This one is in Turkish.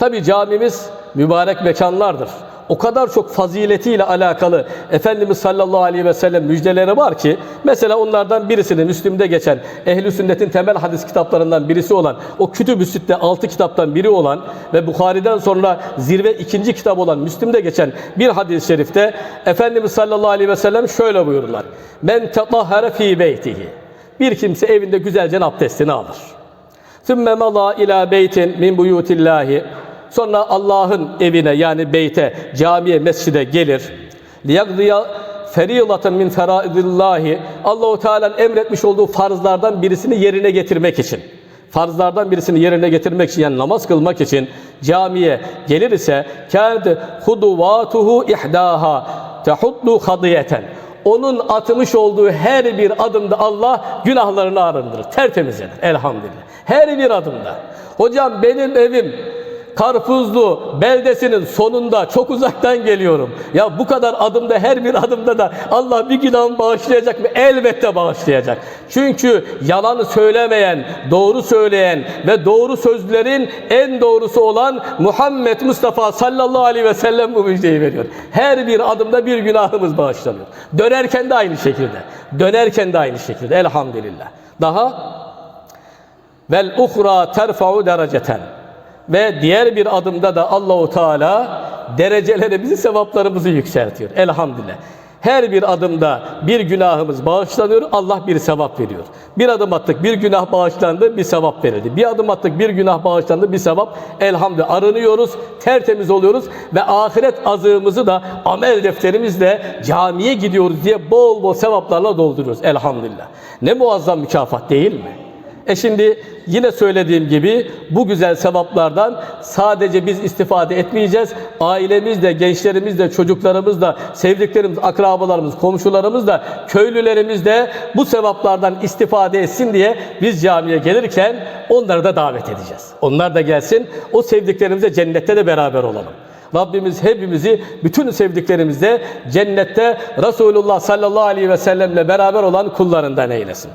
Tabi camimiz mübarek mekanlardır. O kadar çok faziletiyle alakalı Efendimiz sallallahu aleyhi ve sellem müjdeleri var ki mesela onlardan birisini Müslim'de geçen Ehli Sünnet'in temel hadis kitaplarından birisi olan o Kütüb-ü Sitte 6 kitaptan biri olan ve Bukhari'den sonra zirve ikinci kitap olan Müslim'de geçen bir hadis-i şerifte Efendimiz sallallahu aleyhi ve sellem şöyle buyururlar. Men tetahhara fi beytihi. Bir kimse evinde güzelce abdestini alır. Sümme mala ila beytin min buyutillahi Sonra Allah'ın evine yani beyte, camiye, mescide gelir. Liyagdiya feriyatın min feraidillahi Allahu Teala'nın emretmiş olduğu farzlardan birisini yerine getirmek için farzlardan birisini yerine getirmek için yani namaz kılmak için camiye gelir ise kâd huduvatuhu ihdaha tehuddu hadiyeten onun atmış olduğu her bir adımda Allah günahlarını arındırır. Tertemiz eder. Elhamdülillah. Her bir adımda. Hocam benim evim Karpuzlu beldesinin sonunda çok uzaktan geliyorum. Ya bu kadar adımda her bir adımda da Allah bir günahımı bağışlayacak mı? Elbette bağışlayacak. Çünkü yalan söylemeyen, doğru söyleyen ve doğru sözlerin en doğrusu olan Muhammed Mustafa sallallahu aleyhi ve sellem bu müjdeyi veriyor. Her bir adımda bir günahımız bağışlanıyor. Dönerken de aynı şekilde. Dönerken de aynı şekilde. Elhamdülillah. Daha vel uhra terfa'u dereceten ve diğer bir adımda da Allahu Teala derecelerimizi, sevaplarımızı yükseltiyor. Elhamdülillah. Her bir adımda bir günahımız bağışlanıyor, Allah bir sevap veriyor. Bir adım attık, bir günah bağışlandı, bir sevap verildi. Bir adım attık, bir günah bağışlandı, bir sevap. Elhamdülillah arınıyoruz, tertemiz oluyoruz ve ahiret azığımızı da amel defterimizle camiye gidiyoruz diye bol bol sevaplarla dolduruyoruz. Elhamdülillah. Ne muazzam mükafat değil mi? E şimdi yine söylediğim gibi bu güzel sevaplardan sadece biz istifade etmeyeceğiz. Ailemiz de, gençlerimiz de, çocuklarımız da, sevdiklerimiz, akrabalarımız, komşularımız da, köylülerimiz de bu sevaplardan istifade etsin diye biz camiye gelirken onları da davet edeceğiz. Onlar da gelsin, o sevdiklerimizle cennette de beraber olalım. Rabbimiz hepimizi bütün sevdiklerimizle cennette Resulullah sallallahu aleyhi ve sellemle beraber olan kullarından eylesin.